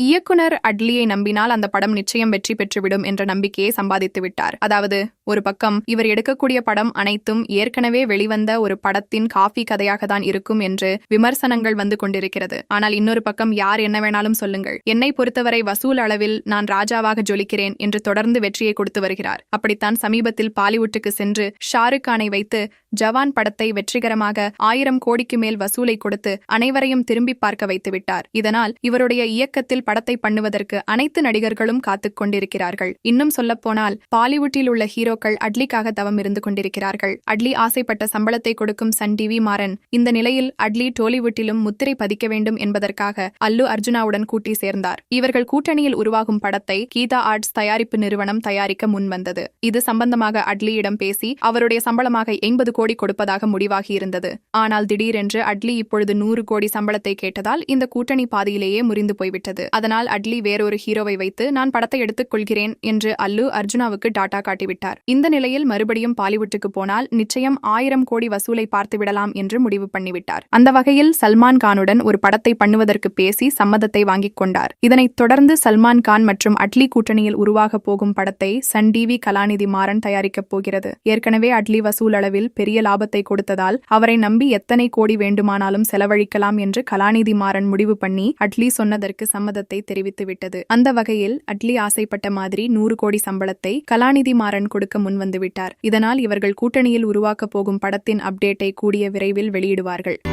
இயக்குனர் அட்லியை நம்பினால் அந்த படம் நிச்சயம் வெற்றி பெற்றுவிடும் என்ற நம்பிக்கையை சம்பாதித்து விட்டார். அதாவது ஒரு பக்கம் இவர் எடுக்கக்கூடிய படம் அனைத்தும் ஏற்கனவே வெளிவந்த ஒரு படத்தின் காஃபி கதையாக தான் இருக்கும் என்று விமர்சனங்கள் வந்து கொண்டிருக்கிறது. ஆனால் இன்னொரு பக்கம் யார் என்ன வேணாலும் சொல்லுங்கள். என்னை பொறுத்தவரை வசூல் அளவில் நான் ராஜாவாக ஜொலிக்கிறேன் என்று தொடர்ந்து வெற்றியை கொடுத்து வருகிறார். அப்படித்தான் சமீபத்தில் பாலிவுட்டுக்கு சென்று ஷாருக் கானை வைத்து ஜவான் படத்தை வெற்றிகரமாக ஆயிரம் கோடிக்கு மேல் வசூலை கொடுத்து அனைவரையும் திரும்பி பார்க்க வைத்துவிட்டார் இதனால் இவருடைய இயக்கத்தில் படத்தை பண்ணுவதற்கு அனைத்து நடிகர்களும் காத்துக் கொண்டிருக்கிறார்கள். இன்னும் சொல்லப்போனால் பாலிவுட்டில் உள்ள ஹீரோக்கள் அட்லிக்காக தவம் இருந்து கொண்டிருக்கிறார்கள். அட்லி ஆசைப்பட்ட சம்பளத்தை கொடுக்கும் சன் டிவி மாறன் இந்த நிலையில் அட்லி டோலிவுட்டிலும் முத்திரை பதிக்க வேண்டும் என்பதற்காக அல்லு அர்ஜுனாவுடன் கூட்டி சேர்ந்தார். இவர்கள் கூட்டணியில் உருவாகும் படத்தை கீதா ஆர்ட்ஸ் தயாரிப்பு நிறுவனம் தயாரிக்க முன்வந்தது இது சம்பந்தமாக அட்லியிடம் பேசி அவருடைய சம்பளமாக எண்பது கோடி கொடுப்பதாக முடிவாகியிருந்தது. ஆனால் திடீரென்று அட்லி இப்பொழுது நூறு கோடி சம்பளத்தை கேட்டதால் இந்த கூட்டணி பாதியிலேயே முறிந்து போய்விட்டது. அதனால் அட்லி வேறொரு ஹீரோவை வைத்து நான் படத்தை எடுத்துக் கொள்கிறேன் என்று அல்லு அர்ஜுனாவுக்கு டாட்டா காட்டிவிட்டார். இந்த நிலையில் மறுபடியும் பாலிவுட்டுக்கு போனால் நிச்சயம் ஆயிரம் கோடி வசூலை பார்த்து விடலாம் என்று முடிவு பண்ணிவிட்டார். அந்த வகையில் சல்மான் கானுடன் ஒரு படத்தை பண்ணுவதற்கு பேசி சம்மதத்தை வாங்கிக் கொண்டார். இதனைத் தொடர்ந்து சல்மான் கான் மற்றும் அட்லி கூட்டணியில் உருவாகப் போகும் படத்தை சன் டிவி கலாநிதி மாறன் தயாரிக்கப் போகிறது. ஏற்கனவே அட்லி வசூல் அளவில் பெரிய லாபத்தை கொடுத்ததால் அவரை நம்பி எத்தனை கோடி வேண்டுமானாலும் செலவழிக்கலாம் என்று கலாநிதி மாறன் முடிவு பண்ணி அட்லி சொன்னதற்கு சம்மதத்தை தெரிவித்துவிட்டது அந்த வகையில் அட்லி ஆசைப்பட்ட மாதிரி நூறு கோடி சம்பளத்தை கலாநிதி மாறன் கொடுக்க முன்வந்துவிட்டார் இதனால் இவர்கள் கூட்டணியில் உருவாக்கப் போகும் படத்தின் அப்டேட்டை கூடிய விரைவில் வெளியிடுவார்கள்.